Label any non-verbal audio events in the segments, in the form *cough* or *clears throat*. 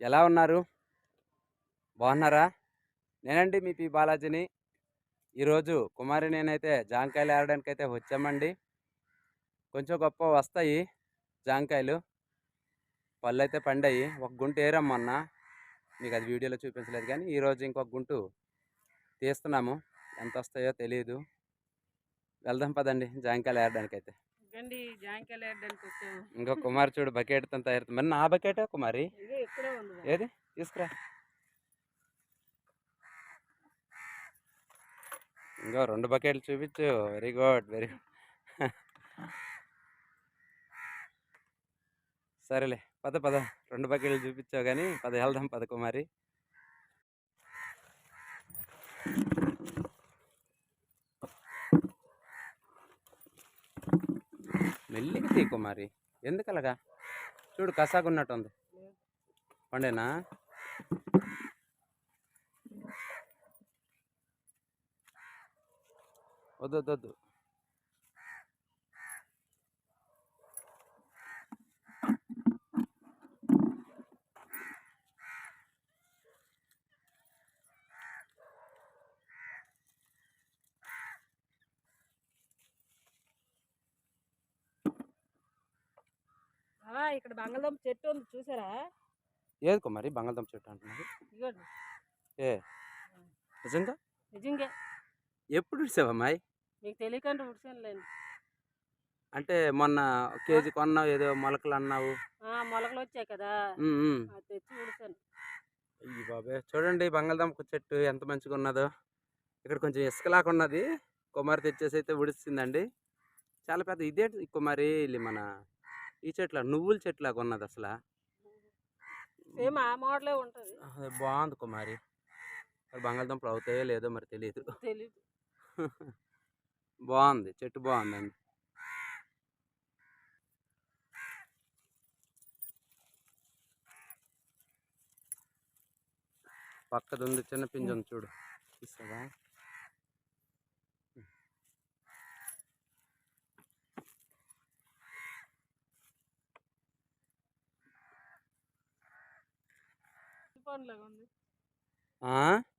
ఎలా ఉన్నారు? బాగున్నారా? నేనండి మీ పి. బాలాజీని. ఈరోజు కుమారి నేనైతే జాంకాయలు ఏరడానికి అయితే వచ్చామండి. కొంచెం గొప్ప వస్తాయి జాంకాయలు. పళ్ళు అయితే పండాయి. ఒక గుంట ఏరమ్మన్న మీకు అది వీడియోలో చూపించలేదు కానీ ఈరోజు ఇంకొక గుంటు తీస్తున్నాము. ఎంత వస్తాయో తెలియదు వెళ్దాం పదండి జాంకాయలు ఏరడానికైతే. గండి వేయడానికి వచ్చాము. ఇంకో కుమారి చూడు బకెట్తో తయారు. మరి నా బకెటే కుమారి. ఏది? తీసుకురా. ఇంకో రెండు బకెట్లు చూపించు. వెరీ గుడ్ వెరీ సరేలే పద పద. రెండు బకెట్లు చూపించావు కానీ పద వెళ్దాం పద కుమారి. మెల్లిగా తీకు మరి. ఎందుకు అలాగా చూడు కసాగా ఉన్నట్టుంది పండేనా? వద్దు వద్దు ఇక్కడ బంగాళదుంప చెట్టు ఉంది చూసారా? ఏది కుమారి బంగాళదుంప చెట్టు అంటున్నారు? ఏ? నిజంగా? నిజంగా. ఎప్పుడు ఇచ్చావమ్మాయి మీకు తెలియకుండా ఉడిసానులేండి. అంటే మొన్న కేజీ కొన్నావు ఏదో మొలకలు అన్నావు. మొలకలు వచ్చాయి కదా. తెచ్చి ఉడిసాను. అయ్యి బాబే చూడండి బంగాళదుంప చెట్టు ఎంత మంచిగా ఉన్నదో. ఇక్కడ కొంచెం ఇసుకలాగా ఉన్నది. కుమారి తెచ్చేసి అయితే ఉడిసిందండి. చాలా పెద్ద ఇదేంటి కుమారి ఇది మన ఈ చెట్ల నువ్వుల చెట్లాగా ఉన్నది అసలు సేమ్ ఆ మోడలే ఉంటుంది. అది బాగుంది కుమారి మరి. బంగాళదుంపలు అవుతాయో లేదో మరి తెలియదు *laughs* బాగుంది చెట్టు బాగుందండి పక్కది ఉంది చిన్న పింజ చూడు. ఇస్తావా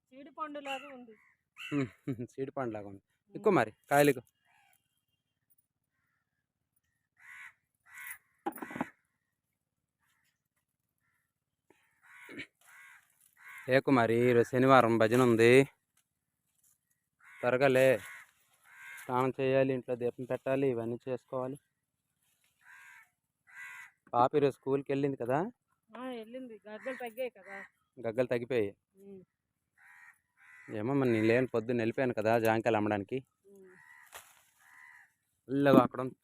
చీడి పండు లాగా ఉంది? చీడి ఎక్కువ మరి కాయలు ఎక్కు. ఏ కుమారి ఈరోజు శనివారం భజన ఉంది. త్వరగా లే స్నానం చేయాలి ఇంట్లో దీపం పెట్టాలి ఇవన్నీ చేసుకోవాలి. పాప ఈరోజు స్కూల్కి వెళ్ళింది కదా? వెళ్ళింది. గద్దలు తగ్గాయి కదా. గగ్గలు తగ్గిపోయాయి. ఏమో మరి నేను లేని పొద్దున్న వెళ్ళిపోయాను కదా జాంకాయలు అమ్మడానికి. అక్కడ ఉంది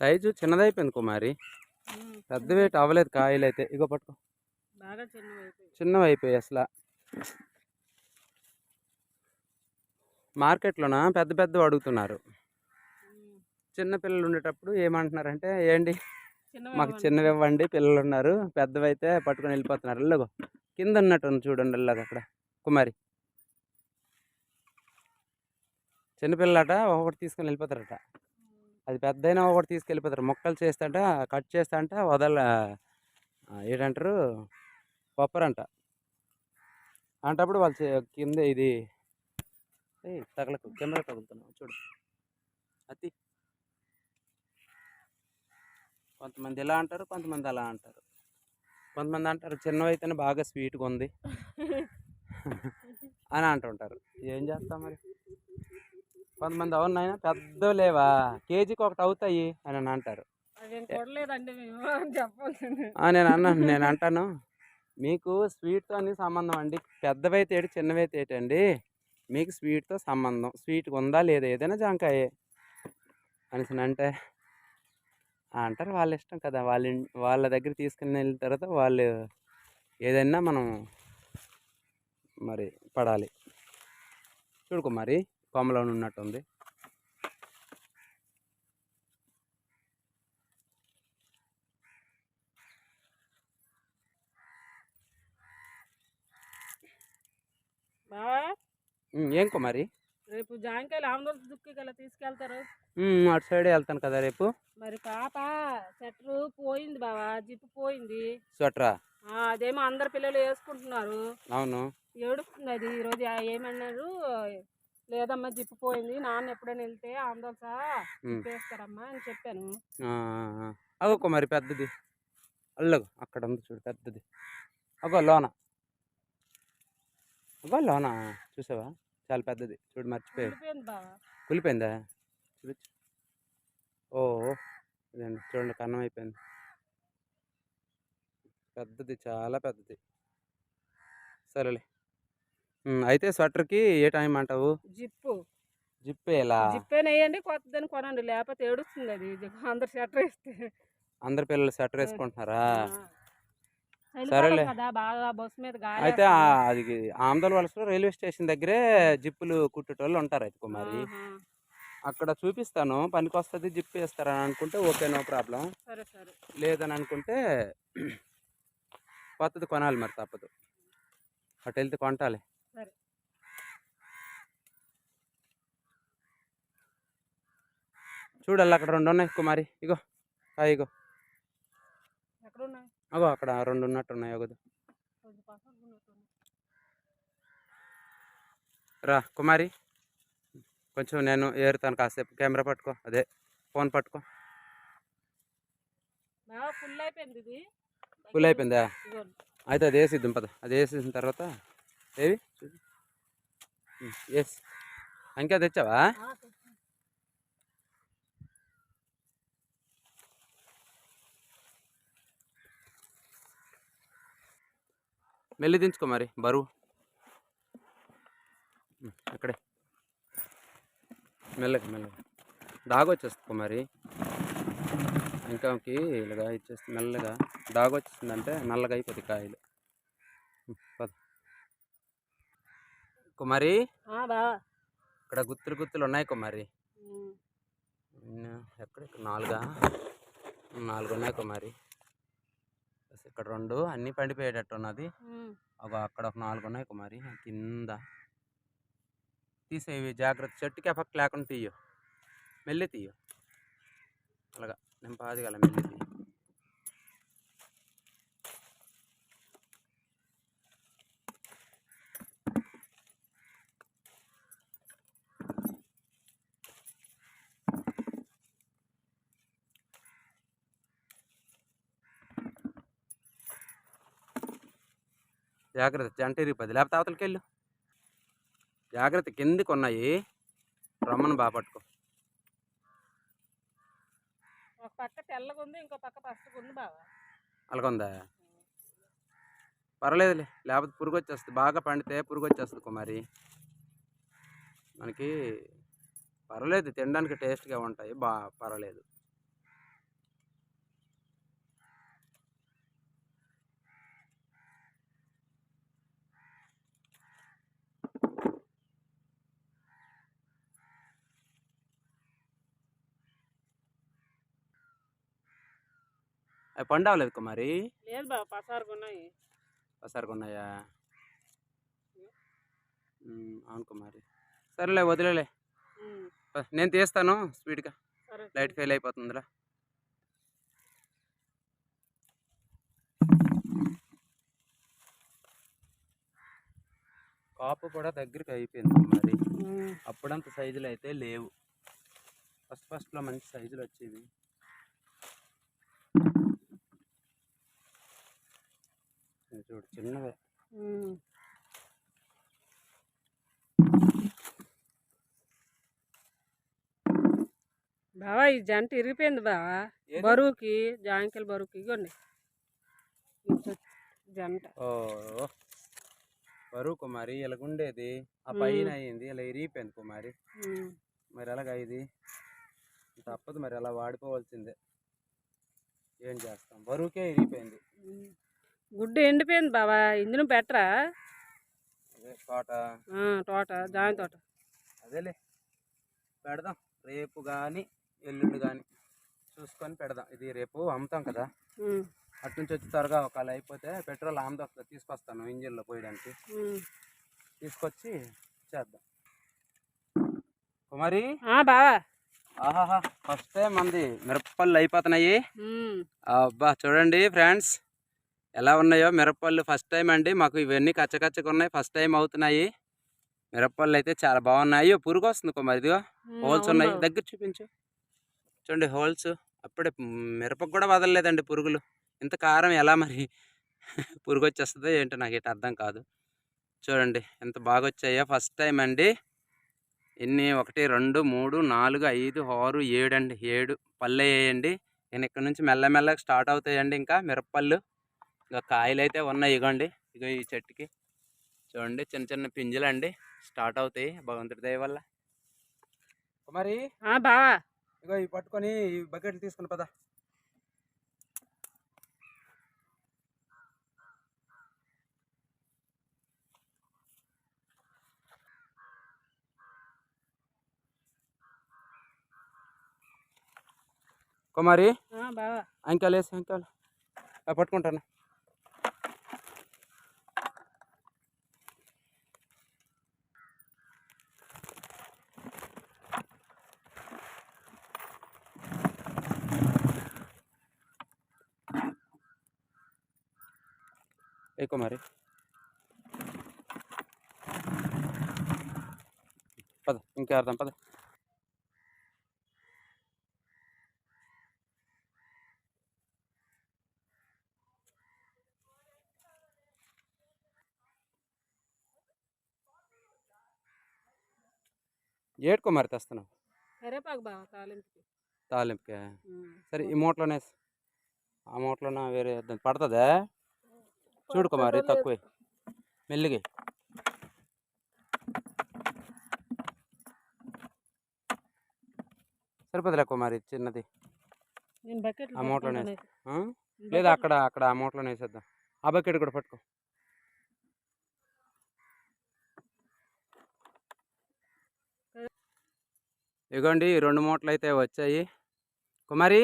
సైజు చిన్నదైపోయింది కుమారి పెద్ద వెయిట్ అవ్వలేదు కాయలు అయితే ఇగో పట్టుకో. చిన్నవి అయిపోయాయి అసలు. మార్కెట్లోన? పెద్ద పెద్దవి అడుగుతున్నారు. ఉమ్, చిన్న పిల్లలు ఉండేటప్పుడు ఏమంటున్నారంటే ఏంటి? మాకు. చిన్నవి ఇవ్వండి. పిల్లలు ఉన్నారు పెద్దవి అయితే పట్టుకొని వెళ్ళిపోతున్నారు. ఇల్లగో. కింద ఉన్నట్టు ఉంది చూడండి ఇల్లగా అక్కడ. కుమారి. చిన్నపిల్లట ఒకటి తీసుకొని వెళ్ళిపోతారట. అది పెద్దయినా ఒకటి తీసుకెళ్ళిపోతారు. మొక్కలు చేస్తాంట కట్ చేస్తాంట వదల ఏంటంటారు? పప్పరంట అంటప్పుడు వాళ్ళు కింద ఇది తగలకు కెమెరా తగులుతున్నావు చూడు. అతి. కొంతమంది ఇలా అంటారు కొంతమంది అలా అంటారు. కొంతమంది అంటారు చిన్నవి అయితేనే బాగా స్వీట్గా ఉంది. *laughs* అని అంటుంటారు. ఏం చేస్తాం మరి? కొంతమంది అవునాయన పెద్దవి లేవా కేజీకి ఒకటి అవుతాయి అని అని అంటారు. అని నేను అన్నాను నేను అంటాను. మీకు స్వీట్తో అన్ని సంబంధం అండి. పెద్దవైతే ఏటి చిన్నవైతే ఏటండి మీకు స్వీట్తో సంబంధం. స్వీట్గా ఉందా లేదా? ఏదైనా జాంకాయే. అనేసి అంటే అంటారు. వాళ్ళ ఇష్టం కదా. వాళ్ళ వాళ్ళ దగ్గర తీసుకుని వెళ్ళిన తర్వాత వాళ్ళు ఏదైనా మనం మరి పడాలి. చూడు కుమారి కొమ్మలో ఉన్నట్టుంది. ఏం కుమారి? రేపు జాంకాయలు ఆందోళన దుక్కి గల తీసుకెళ్తారు. అటు సైడే వెళ్తాను కదా రేపు. మరి పాప సెటరు పోయింది బావా జిప్పు పోయింది. స్వెటరా? అదేమో అందరు పిల్లలు వేసుకుంటున్నారు. అవును. ఏడుస్తుంది అది ఈరోజు ఏమన్నారు? లేదమ్మా జిప్పు పోయింది నాన్న ఎప్పుడైనా వెళ్తే ఆందోళన ఉమ్. వేస్తారమ్మా అని చెప్పాను. అగో కుమారి పెద్దది. అల్లగు అక్కడ ఉంది చూడు పెద్దది. అగో లోన. అగో లోన. చూసావా? చాలా పెద్దది. చూడు బావా. కులిపోయిందా చూపించు ఓ ఇదండి. చూడండి కన్నం అయిపోయింది. పెద్దది చాలా పెద్దది. సరేలే. అయితే స్వెటర్కి ఏ టైం అంటావు? జిప్పు. జిప్ ఎలా? జిప్పేనా వేయండి కొత్తదని కొనండి. లేకపోతే ఏడుస్తుంది అది. *laughs* అందరు షట్టర్ వేస్తే. అందరు పిల్లలు స్వెటర్ వేసుకుంటున్నారా? సరేలే. అయితే. అది ఆమదల వలసలో రైల్వే స్టేషన్ దగ్గరే జిప్పులు కుట్టేటోళ్ళు ఉంటారు అయితే కుమారి. అక్కడ చూపిస్తాను. పనికి వస్తుంది జిప్ వేస్తారని అనుకుంటే ఓకే నో ప్రాబ్లం. లేదని అనుకుంటే *clears throat* కొత్తది కొనాలి మరి తప్పదు. అటు వెళ్తే కొంటాలి సరే. చూడాలి అక్కడ రెండు ఉన్నాయి కుమారి ఇగో ఆ, ఇగో. అగో అక్కడ రెండు ఉన్నట్టు ఉన్నాయి ఉన్నట్టున్నాయి. రా కుమారి. కొంచెం నేను ఏరుతాను కాసేపు. కెమెరా పట్టుకో అదే ఫోన్ పట్టుకో. ఫుల్ అయిపోయింది. అయితే అది వేసిద్దాం పద. అది వేసేసిన తర్వాత ఏవి? వేసి ఇంకా తెచ్చావా? మెల్లి దించుకో మరి బరువు. అక్కడే మెల్లగా మెల్లగా. డాగ్ వచ్చేస్తుంది మరి. ఇంకాకి ఇలాగా ఇచ్చేస్తుంది మెల్లగా డాగ్ వచ్చేసిందంటే నల్లగా అయిపోతుంది కాయలు. పద. కుమారి ఇక్కడ గుత్తులు గుత్తులు ఉన్నాయి కుమారి? ఎక్కడ ఇక్కడ నాలుగా? నాలుగు ఉన్నాయి కుమారి ఇక్కడ రెండు అన్నీ పండిపోయేటట్టు ఉన్నది. ఒక అక్కడ ఒక నాలుగు ఉన్నాయి కుమారి ఆ కింద. తీసేవి జాగ్రత్త చెట్టుకి ఎఫెక్ట్ లేకుండా తీయు. మెల్లి తీయు. అలాగా నేను పాదిగల మెల్లి తీయు. జాగ్రత్త. జంట ఇరిగిపోద్ది లేకపోతే అవతలకి వెళ్ళు. జాగ్రత్త. కిందికి ఉన్నాయి రమ్మను బాగా పట్టుకో. ఒక పక్క తెల్లగా ఉంది ఇంకో పక్క పచ్చగా ఉంది బావా. అలాగుందా? పర్లేదులే లేకపోతే పురుగు వచ్చేస్తుంది బాగా పండితే పురుగు వచ్చేస్తుంది కుమారి. మనకి పర్లేదు తినడానికి టేస్ట్గా ఉంటాయి. బా పర్వాలేదు. అవి పండవలేదు కుమారి లేదు ఉన్నాయి ఉన్నాయా ఉమ్, అవును కుమారి సరేలే వదిలేలే. నేను తీస్తాను స్పీడ్గా. Light fail అయిపోతుందిరా. కాపు కూడా దగ్గరికి అయిపోయింది మరి. అప్పుడంత సైజులు అయితే లేవు. ఫస్ట్ ఫస్ట్లో మంచి సైజులు వచ్చేవి చూడు చిన్నవే. బావా ఈ జంట ఇరిగిపోయింది బావా? బరువుకి జాంకాయల బరువుకి ఇగోండి. జంట. ఓ బరువు కుమారి ఇలాగుండేది ఆ. పైన అయింది ఇలా ఇరిగిపోయింది కుమారి. మరి ఎలాగ ఇది? తప్పదు మరి అలా వాడిపోవాల్సిందే. ఏం చేస్తాం? బరువుకే ఇరిగిపోయింది. గుడ్డు ఎండిపోయింది బావా ఇందులో అదే తోట. తోట జామ తోట. అదేలే. పెడదాం. రేపు కానీ ఎల్లుండి కానీ చూసుకొని పెడదాం. ఇది రేపు అమ్ముతాం కదా? అటు నుంచి వచ్చి త్వరగా ఒకవేళ అయిపోతే పెట్రోల్ ఆమె వస్తుంది తీసుకొస్తాను ఇంజిన్లో పోయడానికి. తీసుకొచ్చి చేద్దాం. కుమారి? బావా. ఆహాహా ఫస్ట్ టైం మంది మిరపపళ్ళు అయిపోతున్నాయి. అబ్బా చూడండి ఫ్రెండ్స్ ఎలా ఉన్నాయో మిరపపళ్ళు ఫస్ట్ టైం అండి. మాకు ఇవన్నీ కచ్చకచ్చగా ఉన్నాయి. ఫస్ట్ టైం అవుతున్నాయి. మిరపపళ్ళు అయితే చాలా బాగున్నాయి. పురుగు వస్తుంది కుమార్. ఇదిగో హోల్స్ ఉన్నాయి. దగ్గర చూపించు. చూడండి హోల్స్ అప్పుడే మిరపకు కూడా వదలలేదండి పురుగులు. ఇంత కారం ఎలా మరి? పురుగు వచ్చేస్తుందో ఏంటో నాకు ఏంటో అర్థం కాదు. చూడండి ఎంత బాగా వచ్చాయో ఫస్ట్ టైం అండి. ఎన్ని? ఒకటి రెండు మూడు నాలుగు ఐదు ఆరు ఏడు అండి ఏడు పళ్ళు వేయండి నేను ఇక్కడ నుంచి మెల్లమెల్లగా స్టార్ట్ అవుతాయండి ఇంకా మిరపపళ్ళు. ఇంకా కాయలు అయితే ఉన్నాయి ఇగోండి. ఇగో ఈ చెట్టుకి. చూడండి చిన్న చిన్న పింజలు అండి స్టార్ట్ అవుతాయి. భగవంతుడి దయ వల్ల. మరి ఆ, బావా. ఇగో ఇవి పట్టుకొని ఈ బకెట్లు తీసుకుని పద. కుమారి. అంకాలు వేసి అంకాలు. పట్టుకుంటాను? ఏ కుమారి? పద ఇంకా అర్థం పద. ఏడు కుమారి తెస్తున్నావు? కరేపాకు బావా తాలింపుకి. సరే ఈ మూటలోనే. ఆ మూటలోనే వేరే పడుతుందా? చూడు కుమారి పడతలేదు. తక్కువ. మెల్లిగి. సరిపోదులే కుమారి చిన్నది. ఆ మూటలోనే? లేదా అక్కడ అక్కడ ఆ మూటలోనే వేసేద్దాం. ఆ బకెట్ కూడా పట్టుకో. ఇగోండి రెండు మూటలు అయితే వచ్చాయి. కుమారి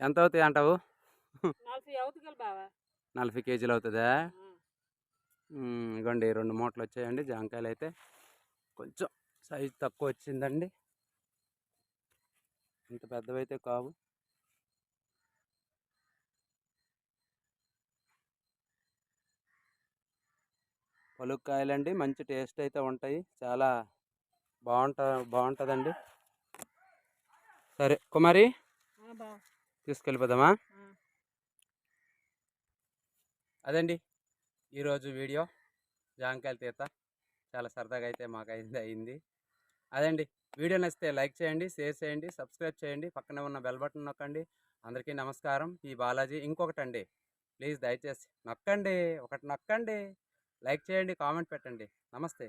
ఎంత అవుతాయి అంటావు? నలభై కేజీలు అవుతుందా? ఇగోండి రెండు మూటలు వచ్చాయండి జాంకాయలు అయితే కొంచెం సైజు తక్కువ వచ్చిందండి ఇంత పెద్దవైతే కావు. పలుక్కాయలండి మంచి టేస్ట్ అయితే ఉంటాయి. చాలా బాగుంట బాగుంటుందండి. సరే కుమారి తీసుకెళ్ళిపోదామా. అదండి ఈరోజు వీడియో. జాంకాయల తీత. చాలా సరదాగా అయితే మాకు అయింది అయింది. అదండి వీడియో నచ్చితే లైక్ చేయండి షేర్ చేయండి సబ్స్క్రైబ్ చేయండి పక్కనే ఉన్న బెల్ బటన్ నొక్కండి. అందరికీ నమస్కారం. ఈ బాలాజీ ఇంకొకటి అండి ప్లీజ్ దయచేసి నొక్కండి ఒకటి నొక్కండి. లైక్ చేయండి కామెంట్ పెట్టండి. నమస్తే.